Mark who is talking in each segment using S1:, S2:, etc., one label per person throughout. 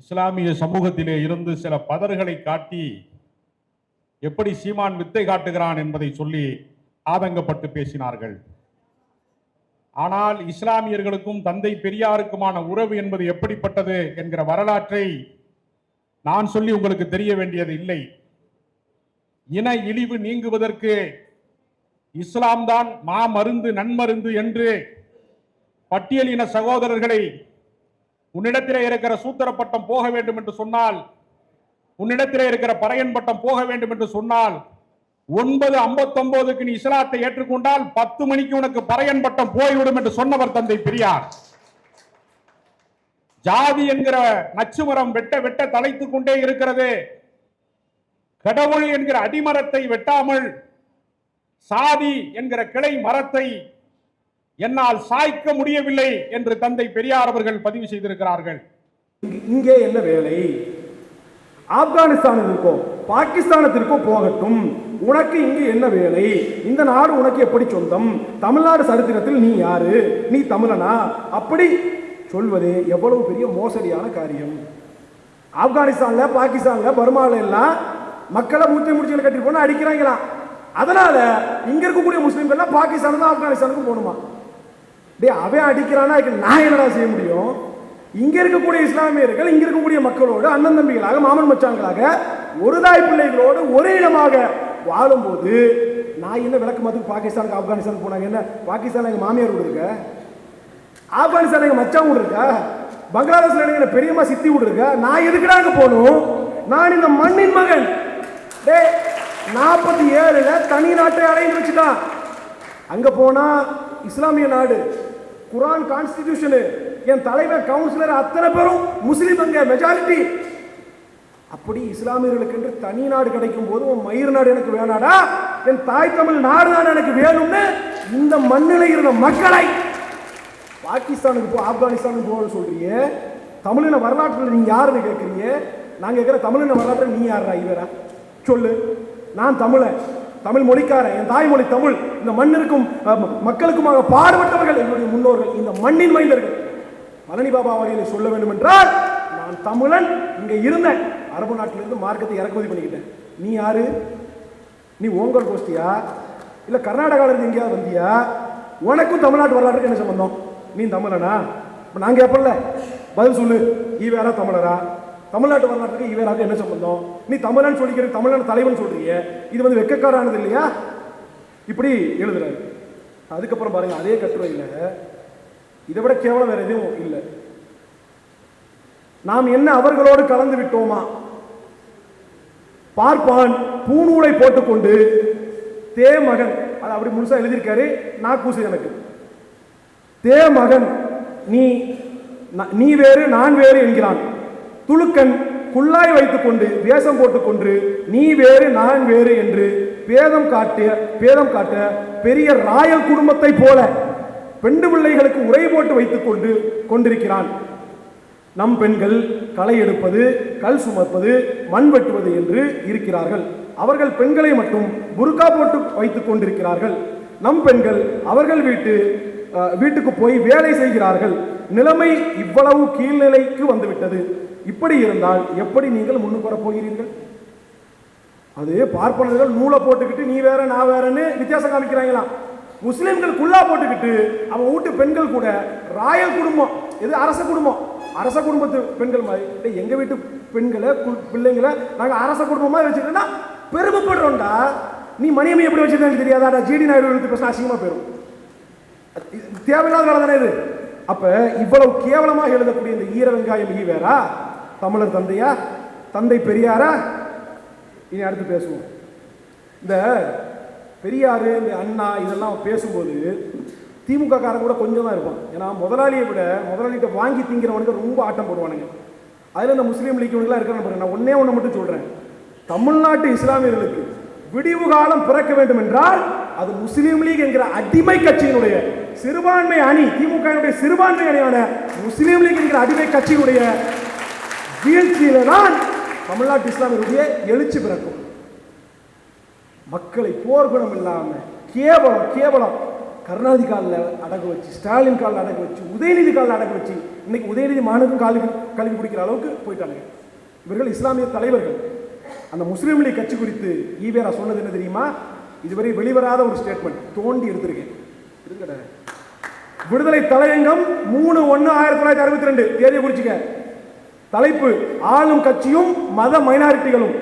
S1: இஸ்லாமிய சமூகத்திலே இருந்து சில பதறுகளை காட்டி எப்படி சீமான் வித்தை காட்டுகிறான் என்பதை சொல்லி ஆதங்கப்பட்டு பேசினார்கள். ஆனால் இஸ்லாமியர்களுக்கும் தந்தை பெரியாருக்குமான உறவு என்பது எப்படிப்பட்டது என்கிற வரலாற்றை நான் சொல்லி உங்களுக்கு தெரிய வேண்டியது இல்லை. இன இழிவு நீங்குவதற்கு இஸ்லாம் தான் மாமருந்து நன்மருந்து என்று பட்டியலின சகோதரர்களை உன்னிடத்திலே இருக்கிற சூத்திர பட்டம் போக வேண்டும் என்று சொன்னால் உன்னிடத்திலே இருக்கிற பறையன் பட்டம் போக வேண்டும் என்று சொன்னால் ஒன்பது ஐம்பத்தொன்பதுக்கு நீ இஸ்லாத்தை ஏற்றுக்கொண்டால் பத்து மணிக்கு உனக்கு பறையன் பட்டம் போய்விடும் என்று சொன்னவர் தந்தை பெரியார். ஜாதி என்கிற நச்சுமரம் வெட்ட வெட்ட தலைத்துக் கொண்டே இருக்கிறது. கடவுள் என்கிற அடிமரத்தை வெட்டாமல் சாதி என்கிற கிளை மரத்தை என்னால் சாய்க்க முடியவில்லை என்று தந்தை பெரியார் அவர்கள் பதிவு செய்திருக்கிறார்கள்.
S2: இங்கே என்ன வேலை? ஆப்கானிஸ்தானிற்கோ பாகிஸ்தானத்திற்கோ போகட்டும். உனக்கு இங்கு என்ன வேலை? இந்த நாடு உனக்கு எப்படி சொந்தம்? தமிழ்நாடு சரித்திரத்தில் நீ யாரு? நீ தமிழனா? அப்படி சொல்வது எவ்வளவு பெரிய மோசடியான காரியம். ஆப்கானிஸ்தான்ல பாகிஸ்தான்ல பர்மால எல்லாம் மக்களை மூட்டை முடிச்சுகளை கட்டி போனா அடிக்கிறாங்களாம் அதனால இங்க இருக்கக்கூடிய முஸ்லீம்கள்லாம் பாகிஸ்தானுக்கும் ஆப்கானிஸ்தானுக்கும் போகணுமா? டேய் அவன் அடிக்கிறானா? அதுக்கு நான் என்னடா செய்ய முடியும்? இங்கே இருக்கக்கூடிய இஸ்லாமியர்கள் இங்கே இருக்கக்கூடிய மக்களோடு அண்ணன் தம்பிகளாக மாமன் மச்சான்களாக ஒரு தாய் பிள்ளைகளோடு ஒரே இடமாக வாழும்போது நான் என்ன விளக்கு மதுக்கு பாகிஸ்தானுக்கு ஆப்கானிஸ்தான் போனாங்க? என்ன? பாகிஸ்தான் எங்கள் மாமியார் வீடு இருக்க? ஆப்கானிஸ்தான் எங்கள் மச்சான் வீடு இருக்கா? பங்களாதேஷ்ல எனக்கு பெரியம்மா சித்தி வீடு இருக்கா? நான் எதுக்குடாங்க போகணும்? நான் இந்த மண்ணின் மகன். டேய் நாற்பத்தி ஏழுல தனி நாட்டை அடைந்து வச்சுட்டான். அங்கே போனால் இஸ்லாமிய நாடு. குரான் கான்ஸ்டிடியூஷனு என் தலைவர் கவுன்சிலர் அத்தனை பேரும் முஸ்லீம் அங்க மெஜாரிட்டி அப்படி இஸ்லாமியர்களுக்கு என்று தனி நாடு கிடைக்கும் போது உன் மயிர் நாடு எனக்கு வேணாடா என் தாய் தமிழ் நாடு தான் எனக்கு வேணும்னு இந்த மண்ணில் இருந்த மக்களை பாகிஸ்தானுக்கு போ ஆப்கானிஸ்தானுக்கு போகணும்னு சொல்றீங்க தமிழின வரலாற்றில் நீ யாருன்னு கேட்குறீங்க நான் கேட்குற தமிழின வரலாற்றில் நீ யாரா இவரா? சொல்லு. நான் தமிழன். தமிழ் மொழிக்காரன் என் தாய்மொழி தமிழ். இந்த மண்ணிற்கும் மக்களுக்குமாக பாடுபட்டவர்கள் என்னுடைய முன்னோர்கள். இந்த மண்ணின் மைந்தர்கள். பழனி பாபா வழியில சொல்ல வேண்டும் என்றால் நான் தமிழன் இங்கே இருந்தேன். அரபு நாட்டிலிருந்து மார்க்கத்தை இறக்குமதி பண்ணிக்கிட்டேன். நீ யாரு? நீ ஓங்கல் கோஷ்டியா? இல்லை கர்நாடகால இருந்து எங்கேயாவது வந்தியா? உனக்கும் தமிழ்நாட்டு வரலாற்றுக்கு என்ன சம்பந்தம்? நீ தமிழனா? இப்போ நான் கேட்பல பதில் சொல்லு. ஈவேரா தமிழரா? தமிழ்நாட்டு வரலாற்றுக்கு இவராக என்ன சம்பந்தம்? நீ தமிழன் சொல்லிக்கிற தமிழன் தலைவன் சொல்றீங்க. இது வந்து வெக்கக்காரானது இல்லையா? இப்படி எழுதுறாரு. அதுக்கப்புறம் பாருங்க அதே கட்டுரையில் இதை விட கேவலம் வேற எதுவும் இல்லை. நாம் என்ன அவர்களோடு கலந்து விட்டோமா? பார்ப்பான் பூநூலை போட்டுக்கொண்டு தே மகன் அது அப்படி முழுசா எழுதியிருக்காரு நான் கூசு எனக்கு. தே மகன் நீ நீ வேறு நான் வேறு என்கிறான். துலுக்கன் குள்ளாய் வைத்துக்கொண்டு வேஷம் போட்டுக்கொண்டு நீ வேறு நான் வேறு என்று பேதம் காட்டிய பேதம் காட்ட பெரிய ராயல் குடும்பத்தை போல பெண்டு பிள்ளைகளுக்கு உரை போட்டு வைத்துக் கொண்டு கொண்டிருக்கிறான். நம் பெண்கள் களை எடுப்பது கல் சுமப்பது மண் வெட்டுவது என்று இருக்கிறார்கள். அவர்கள் பெண்களை மட்டும் புர்கா போட்டு வைத்துக் கொண்டிருக்கிறார்கள். நம் பெண்கள் அவர்கள் வீட்டு வீட்டுக்கு போய் வேலை செய்கிறார்கள். நிலைமை இவ்வளவு கீழ்நிலைக்கு வந்துவிட்டது. இப்படி இருந்தால் எப்படி நீங்கள் முன்னுக்கு வரப் போகிறீர்கள்? அது பார்ப்பனர்கள் நூலை போட்டுக்கிட்டு நீ வேற நான் வேறன்னு வித்தியாசம் காமிக்கிறாங்களாம் முஸ்லீம்கள் குல்லா போட்டுக்கிட்டு அவன் வீட்டு பெண்கள் கூட ராயல் குடும்பம் இது அரச குடும்பம்? அரச குடும்பத்து பெண்கள் மாதிரி. எங்கள் எங்க வீட்டு பெண்களை கு- பிள்ளைங்களை நாங்கள் அரச குடும்பமா வச்சுக்கிட்டோம்னா பெருமைப்படுறோம்டா. நீ மணியம்மை எப்படி வச்சிருந்தா தெரியாதாடா. ஜிடி நாயுடு எடுத்து பேசினா அசிங்கமாக போயிடும் இது தேவையில்லாத வேலை தானே இது. அப்போ இவ்வளவு கேவலமாக எழுதக்கூடிய இந்த ஈர வெங்காயம் ஈ வேறா தமிழர் தந்தையா? தந்தை பெரியாரா? இனி அடுத்து பேசுவோம். இந்த பெரியார் இந்த அண்ணா இதெல்லாம் பேசும்போது திமுக காரன் கூட கொஞ்சம் தான் இருப்பான். ஏன்னா முதலாளியை விட முதலாளிகிட்ட வாங்கி திங்கிறவனுக்கு ரொம்ப ஆட்டம் போடுவானுங்க. அதில் இந்த முஸ்லீம் லீக் இவனுக்குலாம் இருக்கிறான்னு நான் ஒன்றே ஒன்று மட்டும் சொல்கிறேன் தமிழ்நாட்டு இஸ்லாமியர்களுக்கு விடிவு காலம் பிறக்க வேண்டும் என்றால் அது முஸ்லீம் லீக் என்கிற அடிமை கட்சியினுடைய சிறுபான்மை அணி திமுக சிறுபான்மை அணியான முஸ்லீம் லீக் என்கிற அடிமை கட்சியினுடைய வீழ்ச்சியில தான் தமிழ்நாட்டு இஸ்லாமியருடைய எழுச்சி பிறக்கும். மக்களை போர்க்குணம் இல்லாம கேவலம் கேவலம். கருணாநிதி காலில் அடகு வச்சு ஸ்டாலின் காலில் அடகு வச்சு உதயநிதி காலில் அடகு வச்சு இன்னைக்கு உதயநிதி மானுக்கும் காலி கல்வி பிடிக்கிற அளவுக்கு போயிட்டாங்க. இவர்கள் இஸ்லாமிய தலைவர்கள். அந்த முஸ்லீம் லீக் கட்சி குறித்து ஈவேரா சொன்னது என்ன தெரியுமா? இதுவரை வெளிவராத ஒரு ஸ்டேட்மெண்ட் தோண்டி எடுத்திருக்கேன். விடுதலை தலையங்கம் மூணு ஒன்று ஆயிரத்தி தொள்ளாயிரத்தி அறுபத்தி ரெண்டு. தேதியை குறிச்சுக்க. தலைப்பு ஆளும் கட்சியும் மத மைனாரிட்டிகளும்.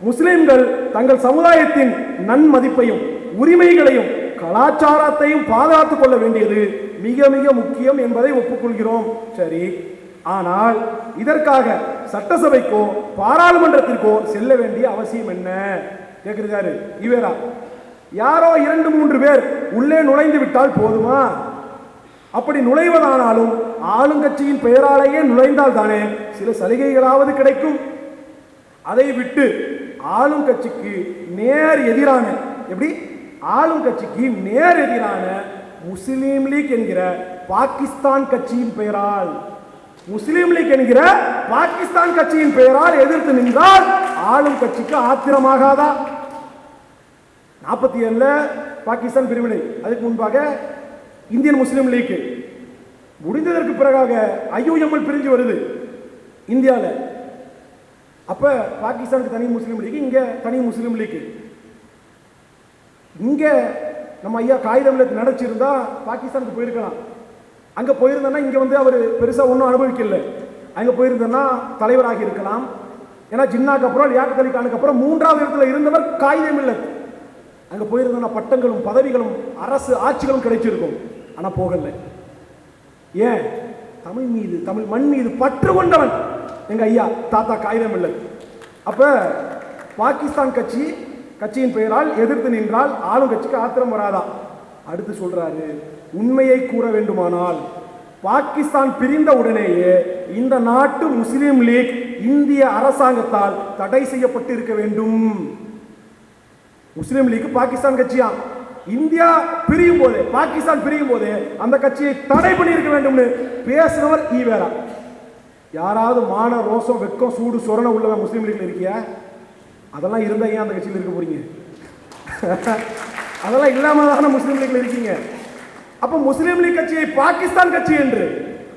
S2: முஸ்லிம்கள் தங்கள் சமுதாயத்தின் நன்மதிப்பையும் உரிமைகளையும் கலாச்சாரத்தையும் பாதுகாத்துக் கொள்ள வேண்டியது மிக மிக முக்கியம் என்பதை ஒப்புக்கொள்கிறோம். சரி ஆனால் இதற்காக சட்டசபைக்கோ பாராளுமன்றத்திற்கோ செல்ல வேண்டிய அவசியம் என்ன? கேக்குறாரு இவேரா? யாரோ இரண்டு மூன்று பேர் உள்ளே நுழைந்து விட்டால் போதுமா? அப்படி நுழைவதானாலும் ஆளுங்கட்சியின் பெயராலேயே நுழைந்தால் தானே சில சலுகைகளாவது கிடைக்கும். அதை விட்டு ஆளும் கட்சிக்கு நேர் எதிரான எப்படி? ஆளும் கட்சிக்கு நேர் எதிரான முஸ்லீம் லீக் என்கிற பாகிஸ்தான் கட்சியின் பெயரால் முஸ்லீம் லீக் என்கிற பாகிஸ்தான் கட்சியின் பெயரால் எதிர்த்து நின்றால் ஆளும் கட்சிக்கு ஆத்திரமாகாதா? நாற்பத்தி ஏழுல பாகிஸ்தான் பிரிவினை. அதுக்கு முன்பாக இந்தியன் முஸ்லீம் லீக். முடிந்ததற்கு பிறகாக ஐயூஎம்எல் பிரிஞ்சு வருது இந்தியாவில் அப்ப பாகிஸ்தானுக்கு தனி முஸ்லீம் லீக் இங்க தனி முஸ்லீம் லீக். இங்க நம்ம ஐயா காகிதம் நடச்சிருந்தா பாகிஸ்தானுக்கு போயிருக்கலாம். அங்க போயிருந்தேன்னா இங்க வந்து அவர் பெருசா ஒன்றும் அனுபவிக்கல. அங்க போயிருந்தேன்னா தலைவராக இருக்கலாம். ஏன்னா ஜின்னாக்கு அப்புறம் லியாக்கத் அலி கானுக்கு அப்புறம் மூன்றாவது இடத்துல இருந்தவர் காகிதம் இல்லை அங்க போயிருந்தேன்னா பட்டங்களும் பதவிகளும் அரசு ஆட்சிகளும் கிடைச்சிருக்கும். ஆனால் போகலை. ஏன்? தமிழ் மீது தமிழ் மண் மீது பற்று கொண்டவன் எங்க ஐயா தாத்தா காகிதம் இல்லை அப்போ பாகிஸ்தான் கட்சி கட்சியின் பெயரால் எதிர்த்து நின்றால் ஆளும் கட்சிக்கு ஆத்திரம் வராதா? அடுத்து சொல்கிறாரு உண்மையை கூற வேண்டுமானால் பாகிஸ்தான் பிரிந்த உடனேயே இந்த நாட்டு முஸ்லீம் லீக் இந்திய அரசாங்கத்தால் தடை செய்யப்பட்டு இருக்க வேண்டும். முஸ்லீம் லீக் பாகிஸ்தான் கட்சியான் இந்தியா பிரியும் போது பாகிஸ்தான் பிரியும் போது அந்த கட்சியை தடை பண்ணியிருக்க வேண்டும்னு பேசினவர் ஈவேரா யாராவது மான ரோசம் வெக்கம் சூடு சொரண உள்ளவன் முஸ்லீம் லீக்ல இருக்கியா? அதெல்லாம் இருந்தா ஏன் அந்த கட்சியில் இருக்க போறீங்க? அதெல்லாம் இல்லாம தானே முஸ்லீம் லீக்ல இருக்கீங்க. அப்ப முஸ்லீம் லீக் கட்சியை பாகிஸ்தான் கட்சி என்று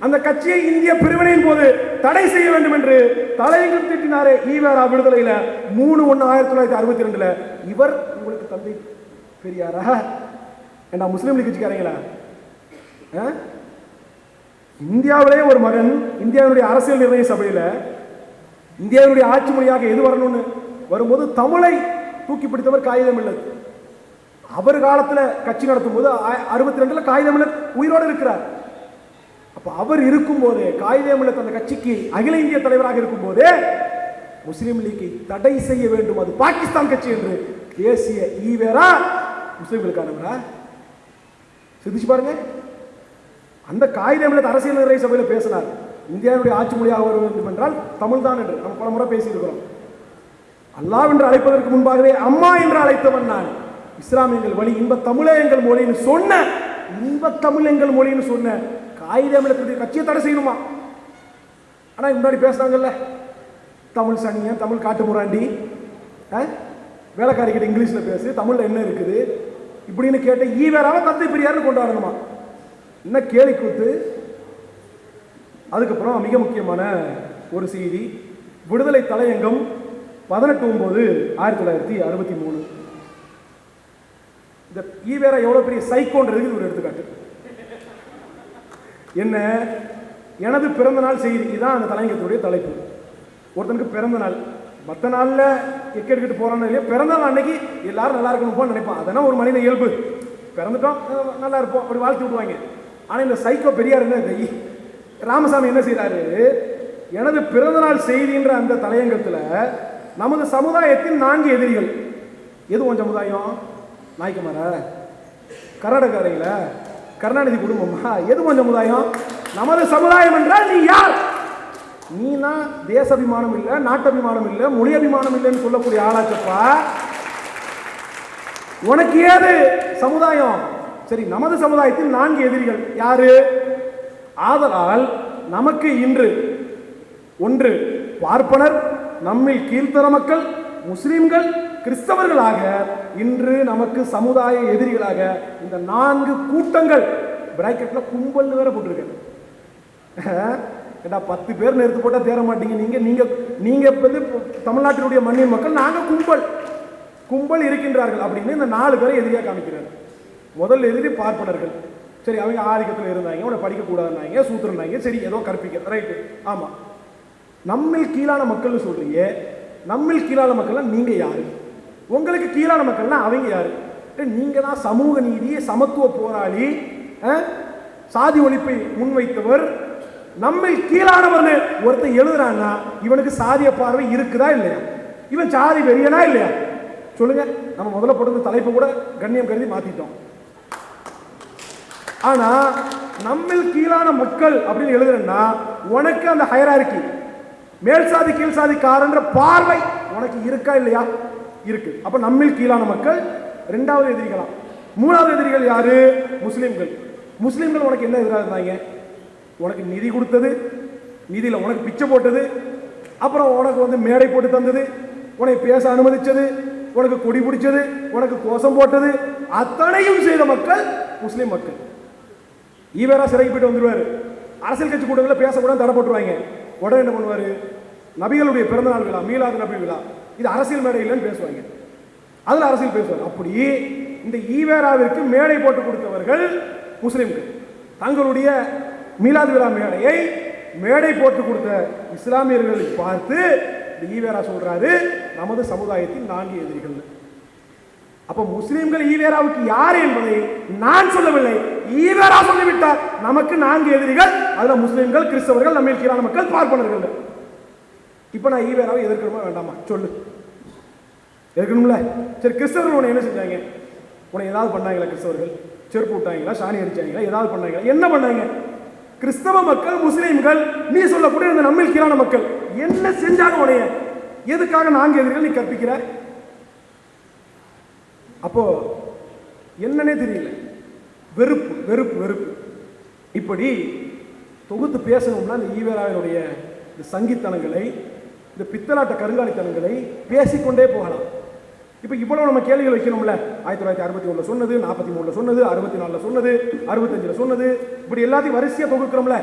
S2: அந்த கட்சியை இந்திய பிரிவினையின் போது தடை செய்ய வேண்டும் என்று தலையங்கம் திட்டினாரே ஈவேரா விடுதலையில மூணு ஒன்று ஆயிரத்தி தொள்ளாயிரத்தி அறுபத்தி ரெண்டுல. இவர் உங்களுக்கு தந்தை பெரியாரா? ஏண்டா முஸ்லீம் லீக் வச்சுக்காரீங்களா ஆ? இந்தியாவிலே ஒரு மகன் இந்தியாவினுடைய அரசியல் நிர்ணய சபையில் இந்தியாவினுடைய ஆட்சி மொழியாக எது வரணும்னு வரும்போது தமிழை தூக்கி பிடித்தவர் காகிதம் இல்லை அவர் காலத்தில் கட்சி நடத்தும் போது அறுபத்தி ரெண்டுல காகிதம் இல்ல உயிரோடு இருக்கிறார். அப்போ அவர் இருக்கும்போது காகிதம் இல்ல அந்த கட்சிக்கு அகில இந்திய தலைவராக இருக்கும்போதே முஸ்லீம் லீக்கை தடை செய்ய வேண்டும். அது பாகிஸ்தான் கட்சி என்று பேசிய ஈவேரா முஸ்லிம்களுக்கானவரா சிந்திச்சு பாருங்க. அந்த காகிதம் அரசியல் நிர்ணய சபையில் பேசினார். இந்தியாவுடைய ஆட்சி மொழியாக வர வேண்டும் என்றால் தமிழ் தான் என்று நம்ம பல முறை பேசியிருக்கிறோம். அல்லாஹ் என்று அழைப்பதற்கு முன்பாகவே அம்மா என்று அழைத்தவன் நான். இஸ்லாமியங்கள் வழி இன்ப தமிழே எங்கள் மொழின்னு சொன்ன இன்ப தமிழ் எங்கள் மொழின்னு சொன்ன காகிதம் கட்சியை தடை செய்யணுமா? ஆனால் முன்னாடி பேசுறாங்கல்ல தமிழ் சனியன் தமிழ் காட்டு முராண்டி வேலைக்காரிக்கிட்ட இங்கிலீஷ்ல பேசு தமிழில் என்ன இருக்குது? இப்படின்னு கேட்ட ஈவேராவை தந்தை பெரியார்னு கொண்டாடணுமா? என்ன கேலி கூத்து. அதுக்கப்புறம் மிக முக்கியமான ஒரு செய்தி. விடுதலை தலையங்கம் பதினெட்டு ஒன்பது ஆயிரத்தி தொள்ளாயிரத்தி அறுபத்தி மூணு. இந்த ஈவேரா எவ்வளோ பெரிய சைக்கோன்றதுக்கு ஒரு எடுத்துக்காட்டு. என்ன? எனது பிறந்த நாள் செய்தி இதுதான் அந்த தலையங்கத்துடைய தலைப்பு. ஒருத்தனுக்கு பிறந்த நாள் மற்ற நாளில் எக்க எடுக்கிட்டு போறான்னு இல்லையா? பிறந்தநாள் அன்னைக்கு எல்லாரும் நல்லா இருக்கணும்னு நினைப்பான் அதெல்லாம் ஒரு மனித இயல்பு. பிறந்துட்டோம் நல்லா இருப்போம். அப்படி வாழ்த்து விடுவாங்க. ஆனால் இந்த சைக்கோ பெரியார் என்ன ராமசாமி என்ன செய்கிறாரு எனது பிறந்தநாள் செய்தின்ற அந்த தலையங்கத்தில் நமது சமுதாயத்தின் நான்கு எதிரிகள். எது உன் சமுதாயம்? நாய்க்குமார? கர்நாடக அறையில் கருணாநிதி குடும்பமா? எது உன் சமுதாயம்? நமது சமுதாயம் என்றால் நீ யார்? நீனா தேசாபிமானம் இல்ல நாட்டபிமானம் இல்லை மொழி அபிமானம் இல்லைன்னு சொல்லக்கூடிய ஆளாச்சப்பா உனக்கு ஏது? சமுதாயம். சரி நமது சமுதாயத்தில் நான்கு எதிரிகள் யாரு? ஆதலால் நமக்கு இன்று ஒன்று பார்ப்பனர் நம்மில் கீழ்த்தர மக்கள் முஸ்லிம்கள் கிறிஸ்தவர்களாக இன்று நமக்கு சமுதாய எதிரிகளாக இந்த நான்கு கூட்டங்கள் பிராக்கெட்ல கும்பல்னு வேற போட்டிருக்கேன் ஏன்னா பத்து பேர் நிறுத்து போட்டால் தேர மாட்டீங்க? நீங்கள் நீங்கள் இப்போ வந்து தமிழ்நாட்டினுடைய மண்ணின் மக்கள் நாங்கள் கும்பல். கும்பல் இருக்கின்றார்கள் அப்படின்னு இந்த நாலு பேரை எதிரியாக காமிக்கிறார். முதல் எதிரி பார்ப்பனர்கள். சரி அவங்க ஆதிக்கத்தில் இருந்தாங்க உன்னை படிக்கக்கூடாதுனாங்க சூத்திரனாங்க சரி ஏதோ கற்பிக்க ரைட்டு ஆமாம் நம்மில் கீழான மக்கள்னு சொல்கிறீங்க நம்மில் கீழான மக்கள்லாம் நீங்கள் யாரு? உங்களுக்கு கீழான மக்கள்னா அவங்க யார்? நீங்கள் தான் சமூக நீதி சமத்துவ போராளி சாதி ஒழிப்பை முன்வைத்தவர் நம்மில் கீழானவர்னு ஒருத்தன் எழுதுறான்னா இவனுக்கு சாதிய பார்வை இருக்குதா இல்லையா? இவன் சாதி வெறியனா இல்லையா? சொல்லுங்க. நம்ம முதல்ல போட்டு தலைப்பு கூட கண்ணியம் கருதி மாத்திட்டோம். ஆனா நம்மில் கீழான மக்கள் அப்படின்னு எழுதுறேன்னா உனக்கு அந்த ஹயரார்கி மேல் சாதி கீழ் சாதிக்காரன்ற பார்வை உனக்கு இருக்கா இல்லையா? இருக்கு. அப்ப நம்மில் கீழான மக்கள் ரெண்டாவது எதிரிகளாம் மூணாவது எதிரிகள் யாரு? முஸ்லிம்கள். முஸ்லிம்கள் உனக்கு என்ன எதிராக இருந்தாங்க? உனக்கு நிதி கொடுத்தது நிதியில் உனக்கு பிச்சை போட்டது அப்புறம் உனக்கு வந்து மேடை போட்டு தந்தது உனக்கு பேச அனுமதிச்சது உனக்கு கொடி பிடிச்சது உனக்கு கோஷம் போட்டது அத்தனையும் செய்த மக்கள் முஸ்லீம் மக்கள். ஈவேரா சிறைக்கு போயிட்டு வந்துடுவார் அரசியல் கட்சி கூட்டங்களில் பேசக்கூடாது தடை போட்டுருவாங்க. உடனே என்ன பண்ணுவார்? நபிகளுடைய பிறந்தநாள் விழா மீலாது நபி விழா இது அரசியல் மேடை இல்லைன்னு பேசுவாங்க. அதில் அரசியல் பேசுவாங்க அப்படி இந்த ஈவேராவிற்கு மேடை போட்டு கொடுத்தவர்கள் முஸ்லீம்கள். தங்களுடைய மீலாது விழா மேடையை மேடை போட்டு கொடுத்த இஸ்லாமியர்களை பார்த்து இந்த ஈவேரா சொல்றாரு நமது சமுதாயத்தின் நான்கு எதிரிகள். அப்ப முஸ்லிம்கள் ஈவேராவுக்கு யார் என்பதை நான் சொல்லவில்லை. ஈவேரா சொல்லிவிட்டார் நமக்கு நான்கு எதிரிகள் அதுல முஸ்லிம்கள் கிறிஸ்தவர்கள் நம்ம கீழான மக்கள் பார்ப்பனர்கள். இப்ப நான் ஈவேராவை எதிர்க்கணுமா வேண்டாமா? சொல்லு. எதிர்க்கணும்ல? சரி கிறிஸ்தவர்கள் உன்னை என்ன செஞ்சாங்க? உன்னை ஏதாவது பண்ணாங்களா கிறிஸ்தவர்கள்? செருப்பு விட்டாங்களா? சாணி அடிச்சாங்களா? ஏதாவது பண்ணாங்களா? என்ன பண்ணாங்க? கிறிஸ்தவ மக்கள் முஸ்லீம்கள் நீ சொல்லக்கூடிய இந்த நம்மில் கீழான மக்கள் என்ன செஞ்சாலும் உடைய எதுக்காக நான்கு எதிரிகள் நீ கற்பிக்கிற? அப்போ என்னன்னே தெரியல. வெறுப்பு வெறுப்பு வெறுப்பு. இப்படி தொகுத்து பேசணும்னா இந்த ஈவேராவினுடைய இந்த சங்கித்தனங்களை இந்த பித்தலாட்ட கருங்காலித்தனங்களை பேசிக்கொண்டே போகலாம். இப்போ இவ்வளவு நம்ம கேள்விகள் வைக்கணும்ல. ஆயிரத்தி தொள்ளாயிரத்தி அறுபத்தி ஒன்று சொன்னது நாற்பத்தி மூணில் சொன்னது அறுபத்தி நாலில் சொன்னது அறுபத்தஞ்சில் சொன்னது. இப்படி எல்லாத்தையும் வரிசையாக தொகுக்கிறோம்ல.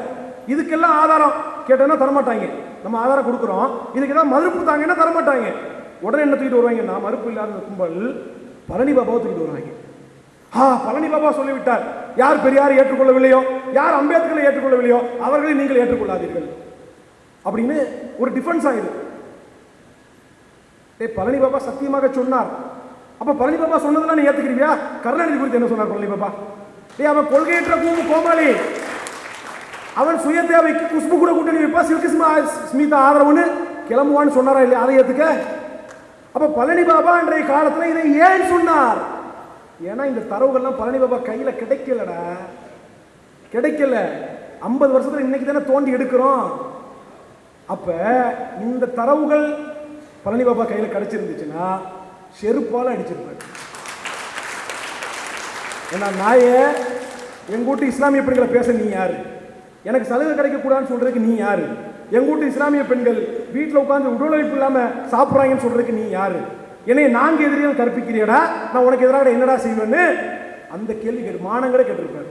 S2: இதுக்கெல்லாம் ஆதாரம் கேட்டோன்னா தரமாட்டாங்க. நம்ம ஆதாரம் கொடுக்குறோம். இதுக்கு ஏதாவது மறுப்பு தாங்கன்னா தரமாட்டாங்க. உடனே என்ன தூக்கிட்டு வருவாங்கன்னா மறுப்பு இல்லாத கும்பல் பழனி பாபாவை தூக்கிட்டு வருவாங்க. ஆ பழனி பாபா சொல்லிவிட்டார். யார் பெரியார் ஏற்றுக்கொள்ளவில்லையோ யார் அம்பேத்கரை ஏற்றுக்கொள்ளவில்லையோ அவர்களை நீங்கள் ஏற்றுக்கொள்ளாதீர்கள். அப்படின்னு ஒரு டிஃபென்ஸ் ஆயிடுது டேய் பழனி பாபா சத்தியமாக சொன்னார். அப்போ பழனி பாபா சொன்னதெல்லாம் நீ ஏற்றுக்கிறியா கருணாநிதி குறித்து என்ன சொன்னார் பழனி பாபா டேய் அவன் கொள்கையற்ற கூம்பு கோமாளி. அவன் சுய தேவைக்கு குஷ்பு கூட கூட்டணி வைப்பா சில்கிஸ்மா ஸ்மிதா ஆதரவுன்னு கிளம்புவான்னு சொன்னாரா இல்லையா? அதை ஏற்றுக்க அப்போ பழனி பாபா இன்றைய காலத்தில் இதை ஏன் சொன்னார்? ஏன்னா இந்த தரவுகள்லாம் பழனி பாபா கையில் கிடைக்கலடா. கிடைக்கல. ஐம்பது வருஷத்தில் இன்னைக்கு தானே தோண்டி எடுக்கிறோம். அப்போ இந்த தரவுகள் பழனி பாபா கையில் கிடச்சிருந்துச்சுன்னா செருப்பால் அடிச்சிருப்பாரு. ஏன்னா நாயே எங்க வீட்டு இஸ்லாமிய பெண்களை பேச நீ யாரு? எனக்கு சலுகை கிடைக்கக்கூடாதுன்னு சொல்றதுக்கு நீ யாரு? எங்கூட்டு இஸ்லாமிய பெண்கள் வீட்டில் உட்காந்து உடலமைப்பு இல்லாமல் சாப்பிட்றாங்கன்னு சொல்றதுக்கு நீ யாரு? என்னை நான்கு எதிரியும் கற்பிக்கிறியடா நான் உனக்கு எதிராக என்னடா செய்வேன்னு? அந்த கேள்வி கேட்டு மானங்களே கேட்டிருப்பாரு.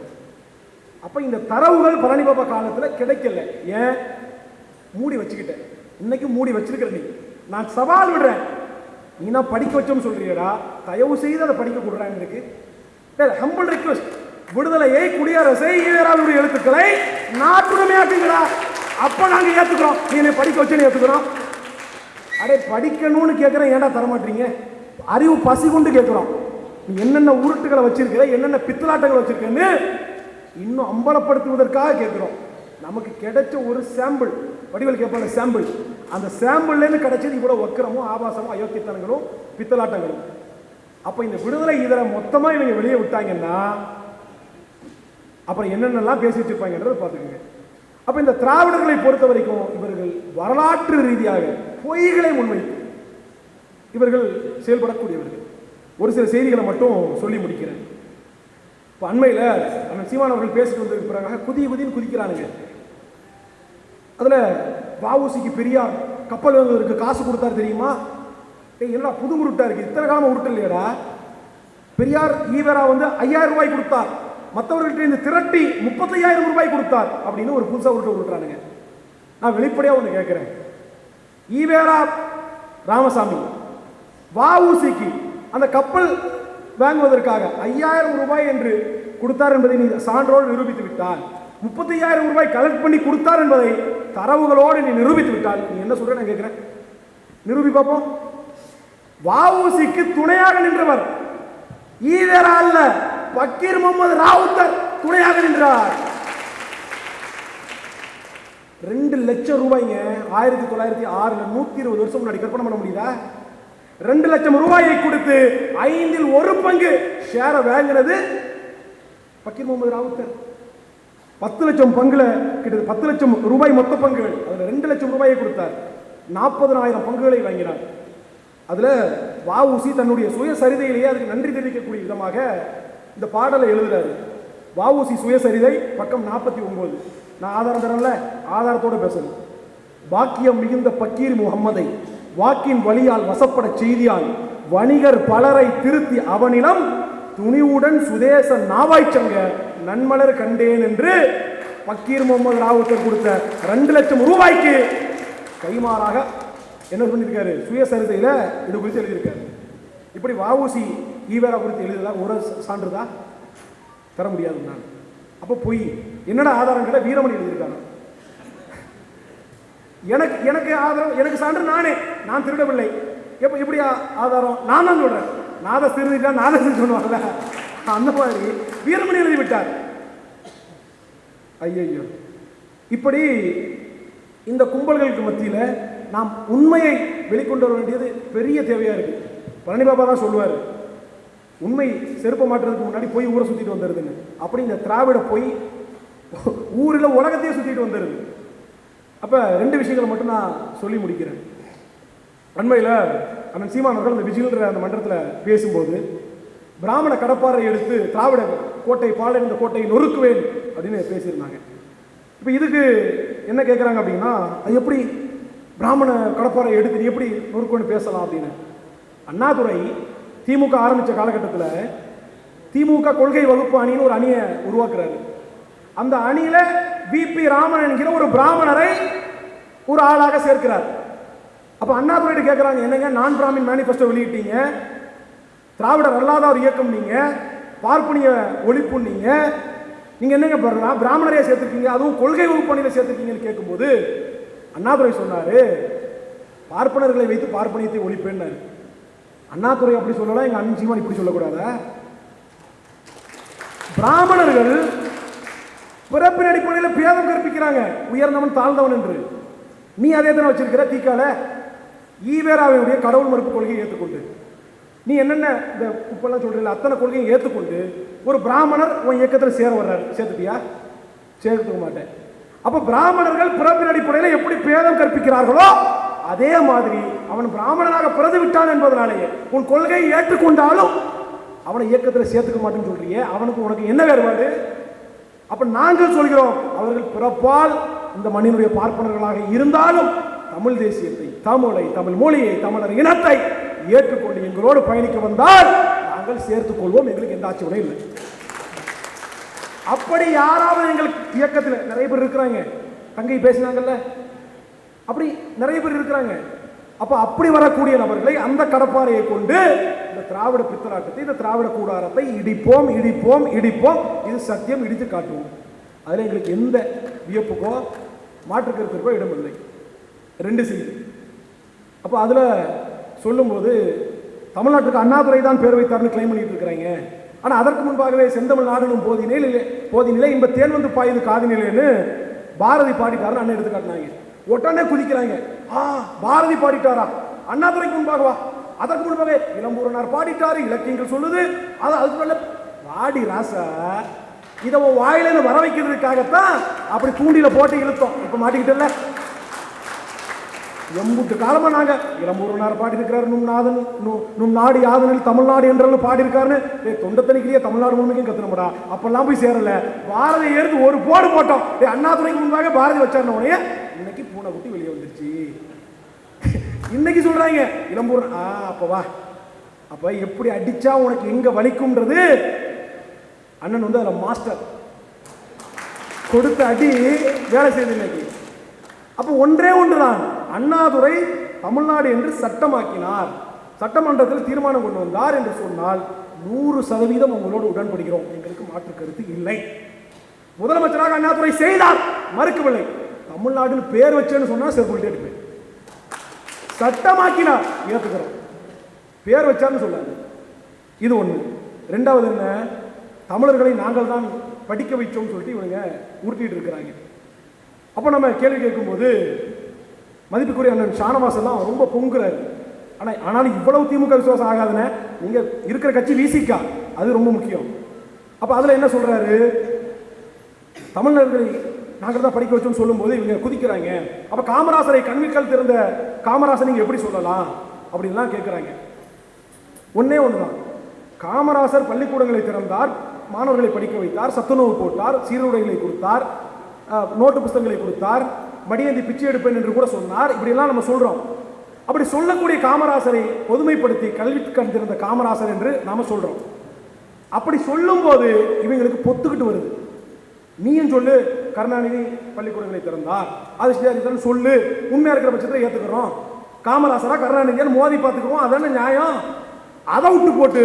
S2: அப்ப இந்த தரவுகள் பழனி பாபா காலத்தில் கிடைக்கல. ஏன்? மூடி வச்சுக்கிட்டேன். இன்னைக்கு மூடி வச்சிருக்கிற நீ. நான் சவால் விடுறேன். நீ நான் படிக்க வச்சோம்னு சொல்றியடா. தயவு செய்து அதை படிக்க கொடுறாங்க இருக்கு. ஹம்பிள் ரிக்வெஸ்ட் விடுதலையை குடியரசை ஈழராவுடைய எழுத்துக்களை நாட்டுடைமையாக்குங்கடா அப்போ நாங்கள் ஏற்றுக்கிறோம் நீ என்னை படிக்க வச்சு ஏற்றுக்கிறோம் அடே படிக்கணும்னு கேட்குறேன் ஏன்டா தரமாட்டீங்க அறிவு பசி கொண்டு கேட்குறோம் நீ என்னென்ன உருட்டுகளை வச்சிருக்கிற என்னென்ன பித்தலாட்டங்களை வச்சிருக்கேன்னு இன்னும் அம்பலப்படுத்துவதற்காக கேட்குறோம் நமக்கு கிடைச்ச ஒரு சாம்பிள் வடிவல் கேட்பாங்க சாம்பிள் அந்த சாம்பிள்லேருந்து கிடைச்சது இவ்வளோ வக்கரமும் ஆபாசமும் அயோக்கியத்தனங்களும் பித்தலாட்டங்களும். அப்போ இந்த விடுதலை இதரை மொத்தமாக இவங்க வெளியே விட்டாங்கன்னா அப்புறம் என்னென்னலாம் பேசி இருப்பாங்கன்றதை பார்த்துக்கோங்க. அப்போ இந்த திராவிடர்களை பொறுத்த வரைக்கும் இவர்கள் வரலாற்று ரீதியாக பொய்களை முன்வைத்து இவர்கள் செயல்படக்கூடியவர்கள். ஒரு சில செய்திகளை மட்டும் சொல்லி முடிக்கிறேன். இப்போ அண்மையில் நம்ம சீமான் அவர்கள் பேசிட்டு வந்ததுக்கு பிறகு குதி குதின்னு குதிக்கிறானுங்க. அதில் வஉசிக்கு பெரியார் கப்பல் வாங்குவதற்கு காசு கொடுத்தாரு தெரியுமா? என்ன என்னடா புது உருட்டா இருக்கு. இத்தனை காலமா உருட்டு பெரியார் ஈவரா வந்து ஐயாயிரம் ரூபாய் கொடுத்தார். மற்றவர்கள்ட்ட இந்த திரட்டி முப்பத்தையாயிரம் ரூபாய் கொடுத்தார் அப்படின்னு ஒரு புதுசாக உருட்டு உருட்டுறானுங்க. நான் வெளிப்படையாக ஒன்று கேட்குறேன் ஈவேரா ராமசாமி வஉசிக்கு அந்த கப்பல் வாங்குவதற்காக ஐயாயிரம் ரூபாய் என்று கொடுத்தார் என்பதை நீ சான்றோடு நிரூபித்து முப்பத்தி ஐயாயிரம் ரூபாய் கலெக்ட் பண்ணி கொடுத்தார் என்பதை தரவுகளோடு நீ நிரூபித்து விட்டால் நீ என்ன சொல்ற? நான் கேட்கிறேன். நிரூபி பார்ப்போம். வஉசிக்கு துணையாக நின்றவர் ஈவேரா அல்ல பக்கீர் முகமது ராவுத்தர் துணையாக நின்றார். ரெண்டு லட்சம் ரூபாய்ங்க ஆயிரத்தி தொள்ளாயிரத்தி ஆறுல நூத்தி இருபது வருஷம் முன்னாடி கற்பனை பண்ண முடியுதா ரெண்டு லட்சம் ரூபாயை கொடுத்து ஐந்தில் ஒரு பங்கு ஷேரை வாங்கினது பக்கீர் முகமது ராவுத்தர். பத்து லட்சம் பங்குல கிட்ட பத்து லட்சம் ரூபாய் மொத்த பங்குகள் அதில் ரெண்டு லட்சம் ரூபாயை கொடுத்தார். நாற்பதனாயிரம் பங்குகளை வாங்கினார். அதுல வஉசி தன்னுடைய சுயசரிதையிலேயே அதுக்கு நன்றி தெரிவிக்கக்கூடிய விதமாக இந்த பாடலை எழுதுறாரு. வஉசி சுயசரிதை பக்கம் நாற்பத்தி ஒன்பது. நான் ஆதாரம் தரல ஆதாரத்தோடு பேசணும். பாக்கியம் மிகுந்த பக்கீர் முகம்மதை வாக்கின் வழியால் வசப்பட செய்தியால் வணிகர் பலரை திருத்தி அவனிடம் துணிவுடன் சுதேச நாவாய்ச்சங்க நன்மலர் கண்டேன் என்று பக்கீர் முகமது ராவுத்தர் கொடுத்த ரெண்டு லட்சம் ரூபாய்க்கு கைமாறாக என்ன சொல்லியிருக்காரு சுயசரிதையில் இது குறித்து எழுதியிருக்காரு. இப்படி வஉசி ஈவேரா குறித்து எழுதுதா? ஒரு சான்றுதா? தர முடியாது நான் அப்போ பொய். என்னடா ஆதாரம் கேட்டால் வீரமணி எழுதியிருக்காங்க எனக்கு எனக்கு ஆதாரம் எனக்கு சான்று நானே. நான் திருடவில்லை. எப்போ எப்படி ஆதாரம்? நான் தான் சொல்றேன். நாத திருடிட்டா நாத சொல்லுவாங்கல்ல அந்த மாதிரி வீரமணி எழுதி விட்டார் ஐயையோ. இப்படி இந்த கும்பல்களுக்கு மத்தியில் நாம் உண்மையை வெளிக்கொண்டு வர வேண்டியது பெரிய தேவையாக இருக்கு. பழனி பாபா தான் சொல்லுவார் உண்மை செருப்ப மாற்றுறதுக்கு முன்னாடி போய் ஊரை சுற்றிட்டு வந்துருதுன்னு அப்படி இந்த திராவிட போய் ஊரில் உலகத்தையே சுற்றிட்டு வந்துடுது அப்போ ரெண்டு விஷயங்களை மட்டும் நான் சொல்லி முடிக்கிறேன். அண்மையில் அண்ணன் சீமான் அவர்கள் அந்த விஜில்ன்ற அந்த மன்றத்தில் பேசும்போது பிராமண கடப்பாறை எடுத்து திராவிட கோட்டை பாலன் இந்த கோட்டையை நொறுக்குவேன் அப்படின்னு பேசியிருந்தாங்க. இப்போ இதுக்கு என்ன கேட்குறாங்க அப்படின்னா அது எப்படி பிராமண கடப்பாறை எடுத்து நீ எப்படி நொறுக்குன்னு பேசலாம் அப்படின்னு? அண்ணாதுரை திமுக ஆரம்பித்த காலகட்டத்தில் திமுக கொள்கை வகுப்பு அணின்னு ஒரு அணியை உருவாக்குறாரு. அந்த அணியில் பிபி ராமன் என்கிற ஒரு பிராமணரை ஒரு ஆளாக சேர்க்கிறார். அப்போ அண்ணாதுரைட்டு கேட்குறாங்க என்னங்க நான் பிராமின் மேனிஃபெஸ்டோ வெளியிட்டீங்க திராவிடர் அல்லாத ஒரு இயக்கம் நீங்கள் பார்ப்பனிய ஒழிப்பு நீங்கள் நீங்கள் என்னங்க பாருங்களா பிராமணரையை சேர்த்துருக்கீங்க? அதுவும் கொள்கை வகுப்பணியில் சேர்த்துருக்கீங்கன்னு கேட்கும்போது அண்ணாதுரை சொன்னார் பார்ப்பனர்களை வைத்து பார்ப்பனியத்தை ஒழிப்பேன்னாரு. அண்ணாதுரை அப்படி சொல்லலாம் எங்கள் அண்ணன் சீமான் இப்படி சொல்லக்கூடாதா. பிராமணர்கள் பிறப்பின் அடிப்படையில் பேதம் கற்பிக்கிறாங்க. உயர்ந்தவன் தாழ்ந்தவன் என்று. நீ அதே தானே வச்சிருக்கிற தீக்கால? ஈவேராவையுடைய கடவுள் மறுப்பு கொள்கையை ஏற்றுக்கொண்டு. நீ என்னென்ன இந்த இப்பெல்லாம் சொல்றீங்க அத்தனை கொள்கையும் ஏற்றுக்கொண்டு ஒரு பிராமணர் உன் இயக்கத்தில் சேர வர்றாரு. சேர்த்துட்டியா? சேர்த்துக்க மாட்டேன். அப்போ பிராமணர்கள் பிறப்பின் அடிப்படையில் எப்படி பேதம் கற்பிக்கிறார்களோ அதே மாதிரி அவன் பிராமணனாக பிறந்து விட்டான் என்பதனாலேயே உன் கொள்கையை ஏற்றுக்கொண்டாலும் அவனை இயக்கத்தில் சேர்த்துக்க மாட்டேன்னு சொல்றியே அவனுக்கு உனக்கு என்ன வேறுபாடு? அப்ப நாங்கள் சொல்கிறோம் அவர்கள் பிறப்பால் இந்த மண்ணினுடைய பார்ப்பனர்களாக இருந்தாலும் தமிழ் தேசியத்தை தமிழை தமிழ் மொழியை தமிழர் இனத்தை ஏற்றுக்கொண்டு எங்களோடு பயணிக்க வந்தால் நாங்கள் சேர்த்துக் கொள்வோம் எங்களுக்கு எந்த ஆட்சேபனையும் இல்லை. அப்படி யாராவது எங்களுக்கு இயக்கத்தில் நிறைய பேர் இருக்கிறாங்க. தங்கை பேசினாங்கல்ல? அப்படி நிறைய பேர் இருக்கிறாங்க. அப்ப அப்படி வரக்கூடிய நபர்களை அந்த கடப்பாறையை கொண்டு இந்த திராவிட பித்தலாட்டத்தை இந்த திராவிட கூடாரத்தை இடிப்போம் இடிப்போம் இடிப்போம். இது சத்தியம் இடித்து காட்டுவோம். அதில் எங்களுக்கு எந்த வியப்புக்கோ மாற்று கருத்திற்கோ இடமில்லை. ரெண்டு செய்தி. அப்போ அதில் சொல்லும்போது தமிழ்நாட்டுக்கு அண்ணாதுரை தான் பேர் வைத்தார்னு கிளைம் பண்ணிட்டு இருக்கிறாங்க. ஆனால் அதற்கு முன்பாகவே செந்தமிழ் நாடுகளும் போதி நிலை போதி நிலை இன்ப தேன் வந்து பாயுது காதி நிலைன்னு பாரதி பாடிட்டாருன்னு அண்ணன் எடுத்து காட்டினாங்க. உடனே குதிக்கிறாங்க. ஆ பாரதி பாடிட்டாரா? அண்ணாதுரைக்கு முன்பாகவா அதற்கு முன்பாகவே இளம்பூரனார் பாடிட்டாரு. இலக்கியங்கள் சொல்லுது. அது அதுக்கு மேல ராசா இதை உன் வர வைக்கிறதுக்காகத்தான் அப்படி தூண்டில போட்டு இழுத்தோம். இப்போ மாட்டிக்கிட்டல எம்புட்டு காலமா நாங்க? இளம்பூரனார் பாடியிருக்கிறார் நும் நாதன் நும் நாடு யாதனில் தமிழ்நாடு என்றாலும் பாடியிருக்காருன்னு ஏ தொண்டத்தனிக்கிலேயே தமிழ்நாடு முழுமைக்கும் கத்துனமுடா. அப்பெல்லாம் போய் சேரல. பாரதி எடுத்து ஒரு போடு போட்டோம் ஏ அண்ணாதுரைக்கு முன்பாக பாரதி வச்சார்ன உடனே இன்னைக்கு பூனை குட்டி வெளியே வந்துருச்சு. இன்னைக்கு சொல்றாங்க இளம்பூர் ஆ அப்ப வா. அப்ப எப்படி அடிச்சா உனக்கு எங்க வலிக்கும்ன்றது? அண்ணன் வந்து அதுல மாஸ்டர். கொடுத்த அடி வேலை செய்து இன்னைக்கு. அப்போ ஒன்றே ஒன்றுதான். அண்ணாதுரை தமிழ்நாடு என்று சட்டமாக்கினார். சட்டமன்றத்தில் தீர்மானம் கொண்டு வந்தார் என்று சொன்னால் நூறு சதவீதம் உங்களோடு உடன்படுகிறோம் எங்களுக்கு மாற்று கருத்து இல்லை. முதலமைச்சராக அண்ணாதுரை செய்தார். மறுக்கவில்லை. தமிழ்நாட்டில் பேர் வச்சேன்னு சொன்னால் செருப்பு எடுப்பேன் சட்டமாக்கினார். ஏற்றுக்கிறோம் பேர் வச்சார்னு சொல்லாது. இது ஒன்று ரெண்டாவது என்ன? தமிழர்களை நாங்கள் தான் படிக்க வைச்சோம்னு சொல்லிட்டு இவங்க உறுத்திட்டு இருக்கிறாங்க. அப்போ நம்ம கேள்வி கேட்கும்போது மதிப்புக்குரிய அண்ணன் ஷானவாஸ் எல்லாம் ரொம்ப பொங்குறாரு. ஆனால் ஆனாலும் இவ்வளவு திமுக விசுவாசம் ஆகாதுன்னு நீங்கள் இருக்கிற கட்சி விசிகா அது ரொம்ப முக்கியம். அப்போ அதில் என்ன சொல்கிறாரு தமிழர்களை நாங்கள் தான் படிக்க வச்சோம்னு சொல்லும்போது இவங்க குதிக்கிறாங்க. அப்போ காமராசரை கண்விக்கல் திறந்த காமராசர் நீங்கள் எப்படி சொல்லலாம்? அப்படின்லாம் கேட்குறாங்க ஒன்றே ஒன்று தான் காமராசர் பள்ளிக்கூடங்களை திறந்தார் மாணவர்களை படிக்க வைத்தார் சத்துணவு போட்டார் சீருடைகளை கொடுத்தார் நோட்டு புத்தகங்களை கொடுத்தார் மடியேந்தி பிச்சை எடுப்பேன் என்று கூட சொன்னார். இப்படிலாம் நம்ம சொல்கிறோம் அப்படி சொல்லக்கூடிய காமராசரை பொதுமைப்படுத்தி கல்வி கண்டிருந்த காமராசர் என்று நாம் சொல்கிறோம் அப்படி சொல்லும்போது இவங்களுக்கு பொத்துக்கிட்டு வருது. நீயும் சொல்லு கருணாநிதி பள்ளிக்கூடங்களை திறந்தார். அது சரிதான் சொல்லு உண்மையாக இருக்கிற பட்சத்தில் ஏற்றுக்கிறோம் காமராசரா கருணாநிதியான்னு மோதி பார்த்துக்குவோம் அதான நியாயம்? அதை விட்டு போட்டு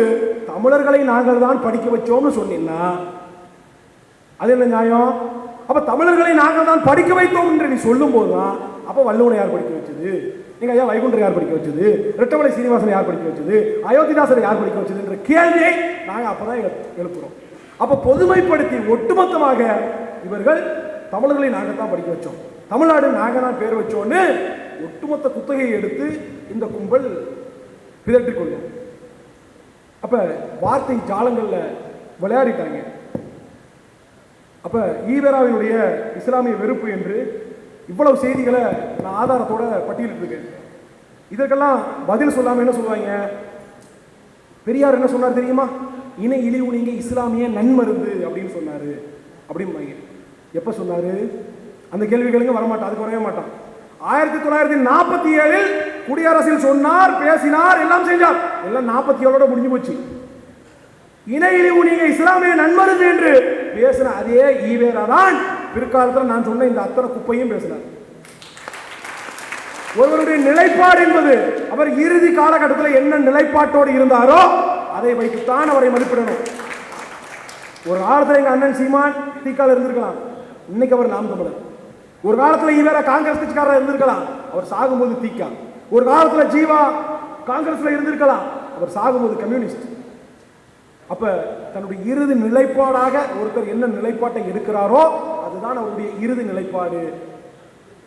S2: தமிழர்களை நாங்கள் தான் படிக்க வச்சோம்னு சொன்னீங்கன்னா அது என்ன நியாயம்? அப்ப தமிழர்களை நாங்கள் தான் படிக்க வைத்தோம் என்று நீ சொல்லும் போதுதான் அப்ப வள்ளுவனை யார் படிக்க வச்சது? நீங்க ஐயா வைகுண்டர் யார் படிக்க வச்சது? ரெட்டமலை சீனிவாசன் யார் படிக்க வச்சது? அயோத்திதாசரை யார் படிக்க வச்சது என்ற கேள்வியை நாங்கள் அப்பதான் எழு- எழுப்புறோம். அப்ப பொதுமைப்படுத்தி ஒட்டுமொத்தமாக இவர்கள் தமிழர்களை நாங்கள் தான் படிக்க வச்சோம். தமிழ்நாடு நாங்கள் தான் பேர் வச்சோன்னு ஒட்டுமொத்த குத்தகையை எடுத்து இந்த கும்பல் பிதற்றிக்கொள்ளும் அப்போ அப்ப வார்த்தை ஜாலங்களில் விளையாடிட்டாங்க. அப்ப ஈவேராவினுடைய இஸ்லாமிய வெறுப்பு என்று இவ்வளவு செய்திகளை நான் ஆதாரத்தோட பட்டியலிட்டிருக்கேன். இதற்கெல்லாம் பதில் சொல்லாம என்ன சொல்லுவாங்க? பெரியார் என்ன சொன்னார் தெரியுமா? இணை இழிவு நீங்க இஸ்லாமிய நன்மருந்து அப்படின்னு சொன்னாரு. அப்படிம்பாங்க. எப்ப சொன்னாரு? அந்த கேள்விகளுங்க வரமாட்டான் அதுக்கு வரவே மாட்டான். ஆயிரத்தி தொள்ளாயிரத்தி நாற்பத்தி ஏழில் குடியரசில் சொன்னார் பேசினார் எல்லாம் செஞ்சார். எல்லாம் நாற்பத்தி ஏழோட முடிஞ்சு போச்சு. இணை இழிவு நீங்க இஸ்லாமிய நண்பருது என்று பேசின அதே ஈவேரா தான் பிற்காலத்தில் நான் சொன்ன இந்த அத்தனை குப்பையும் பேசினார். ஒருவருடைய நிலைப்பாடு என்பது அவர் இறுதி காலகட்டத்தில் என்ன நிலைப்பாட்டோடு இருந்தாரோ அதை வைத்துத்தான் அவரை மதிப்பிடணும். ஒரு காலத்தில் எங்க அண்ணன் சீமான் தீக்கால இருந்திருக்கலாம். இன்னைக்கு அவர் நாம் தமிழர். ஒரு காலத்தில் ஈவேரா காங்கிரஸ் கட்சிக்காரர் இருந்திருக்கலாம். அவர் சாகும்போது தீக்கா ஒரு காலத்தில் ஜீவா காங்கிரஸ்ல இருந்திருக்கலாம். அவர் சாகும்போது கம்யூனிஸ்ட். அப்ப தன்னுடைய இறுதி நிலைப்பாடாக ஒருத்தர் என்ன நிலைப்பாட்டை எடுக்கிறாரோ அதுதான் அவருடைய இறுதி நிலைப்பாடு.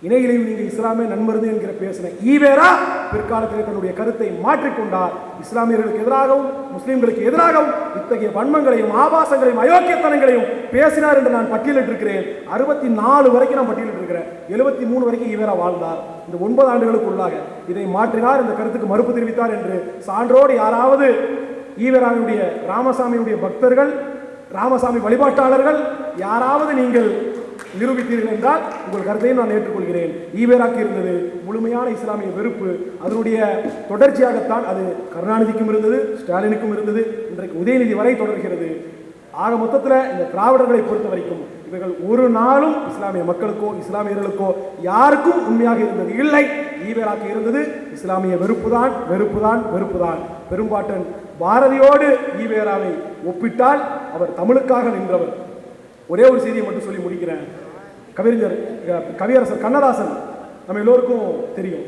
S2: இணையிலையும் நீங்கள் இஸ்லாமிய நண்பருது என்கிற பேசின ஈவேரா பிற்காலத்தில் தன்னுடைய கருத்தை மாற்றிக்கொண்டார். இஸ்லாமியர்களுக்கு எதிராகவும் முஸ்லீம்களுக்கு எதிராகவும் இத்தகைய வன்மங்களையும் ஆபாசங்களையும் அயோக்கியத்தனங்களையும் பேசினார் என்று நான் பட்டியலிட்டிருக்கிறேன். அறுபத்தி நாலு வரைக்கும் நான் பட்டியலிட்டிருக்கிறேன். எழுபத்தி மூணு வரைக்கும் ஈவேரா வாழ்ந்தார். இந்த ஒன்பது ஆண்டுகளுக்குள்ளாக இதை மாற்றினார். இந்த கருத்துக்கு மறுப்பு தெரிவித்தார் என்று சான்றோடு யாராவது ஈவராமியுடைய ராமசாமியுடைய பக்தர்கள் ராமசாமி வழிபாட்டாளர்கள் யாராவது நீங்கள் நிரூபித்தீர்கள் என்றால் உங்கள் கருத்தையும் நான் ஏற்றுக்கொள்கிறேன். ஈவேராக்கு இருந்தது. முழுமையான இஸ்லாமிய வெறுப்பு. அதனுடைய தொடர்ச்சியாகத்தான் அது கருணாநிதிக்கும் இருந்தது ஸ்டாலினுக்கும் இருந்தது. இன்றைக்கு உதயநிதி வரை தொடர்கிறது. ஆக மொத்தத்தில் இந்த திராவிடர்களை பொறுத்த வரைக்கும் இவர்கள் ஒரு நாளும் இஸ்லாமிய மக்களுக்கோ இஸ்லாமியர்களுக்கோ யாருக்கும் உண்மையாக இருந்தது இல்லை. ஈவேராக்கு இருந்தது. இஸ்லாமிய வெறுப்பு தான் வெறுப்பு தான் வெறுப்பு தான் பெரும்பாட்டன் பாரதியோடு ஈவேராவை ஒப்பிட்டால் அவர் தமிழுக்காக நின்றவர். ஒரே ஒரு செய்தியை மட்டும் சொல்லி முடிக்கிறேன். கவிஞர் கவியரசர் கண்ணதாசன் நம்ம எல்லோருக்கும் தெரியும்.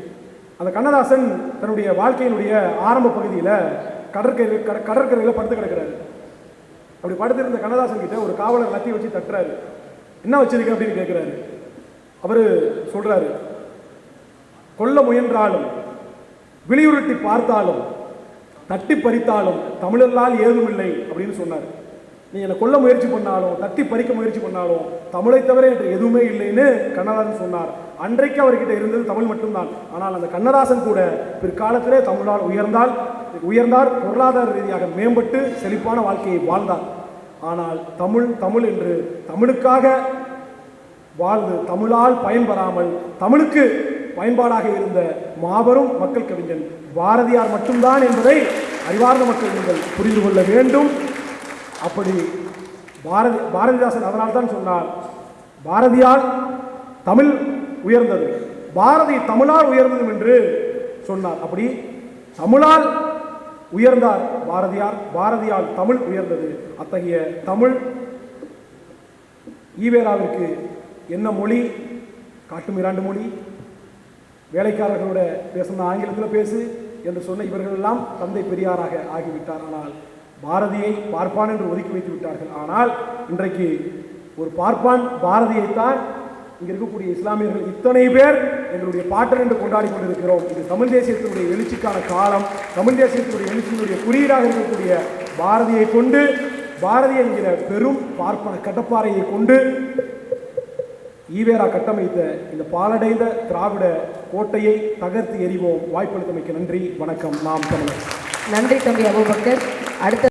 S2: அந்த கண்ணதாசன் தன்னுடைய வாழ்க்கையினுடைய ஆரம்ப பகுதியில் கடற்கரை கட- கடற்கரையில் படுத்து கிடக்கிறாரு. அப்படி படுத்திருந்த கண்ணதாசன் கிட்ட ஒரு காவலர் லத்தி வச்சு தட்டுறாரு. என்ன வச்சிருக்க? அப்படின்னு கேட்குறாரு அவர் சொல்றாரு கொல்ல முயன்றாலும் விழியுருட்டி பார்த்தாலும் தட்டி பறித்தாலும் தமிழர்களால் ஏதுமில்லை அப்படின்னு சொன்னார். நீ என்னை கொல்ல முயற்சி பண்ணாலும் தட்டி பறிக்க முயற்சி பண்ணாலும் தமிழை தவிர என்று எதுவுமே இல்லைன்னு கண்ணதாசன் சொன்னார். அன்றைக்கு அவர்கிட்ட இருந்தது தமிழ் மட்டும்தான். ஆனால் அந்த கண்ணதாசன் கூட பிற்காலத்திலே தமிழால் உயர்ந்தால் உயர்ந்தார் பொருளாதார ரீதியாக மேம்பட்டு செழிப்பான வாழ்க்கையை வாழ்ந்தார். ஆனால் தமிழ் தமிழ் என்று தமிழுக்காக வாழ்ந்து தமிழால் பயன்பெறாமல் தமிழுக்கு பயன்பாடாக இருந்த மாபெரும் மக்கள் கவிஞன் பாரதியார் மட்டும்தான் என்பதை அறிவார்ந்த மக்கள் நீங்கள் புரிந்து கொள்ள வேண்டும். அப்படி பாரதி பாரதிதாசன் அதனால் தான் சொன்னார் பாரதியார் தமிழ் உயர்ந்தது பாரதி தமிழால் உயர்ந்தது என்று சொன்னார். அப்படி தமிழால் உயர்ந்தார் பாரதியார் பாரதியால் தமிழ் உயர்ந்தது. அத்தகைய தமிழ் ஈவேராவிற்கு என்ன மொழி? காட்டும் இரண்டு மொழி வேலைக்காரர்களோட பேசணும் ஆங்கிலத்தில் பேசு என்று சொன்ன இவர்கள் எல்லாம் தந்தை பெரியாராக ஆகிவிட்டார் ஆனால் பாரதியை பார்ப்பான் என்று ஒதுக்கி வைத்து விட்டார்கள். ஆனால் இன்றைக்கு ஒரு பார்ப்பான் பாரதியைத்தான் இங்கே இருக்கக்கூடிய இஸ்லாமியர்கள் இத்தனை பேர் எங்களுடைய பாட்டர் என்று கொண்டாடி கொண்டிருக்கிறோம். இது தமிழ் தேசியத்தினுடைய எழுச்சிக்கான காலம் தமிழ் தேசியத்தினுடைய எழுச்சியினுடைய குறியீடாக இருக்கக்கூடிய பாரதியை கொண்டு பாரதி என்கிற பெரும் பார்ப்பன கடப்பாறையை கொண்டு ஈவேரா கட்டமைத்த இந்த பாலடைந்த திராவிட கோட்டையை தகர்த்து எறிவோம். வாய்ப்பளித்தமைக்கு நன்றி. வணக்கம். நாம் தமிழர்.
S3: நன்றி தம்பி அபுபக்கர். அடுத்த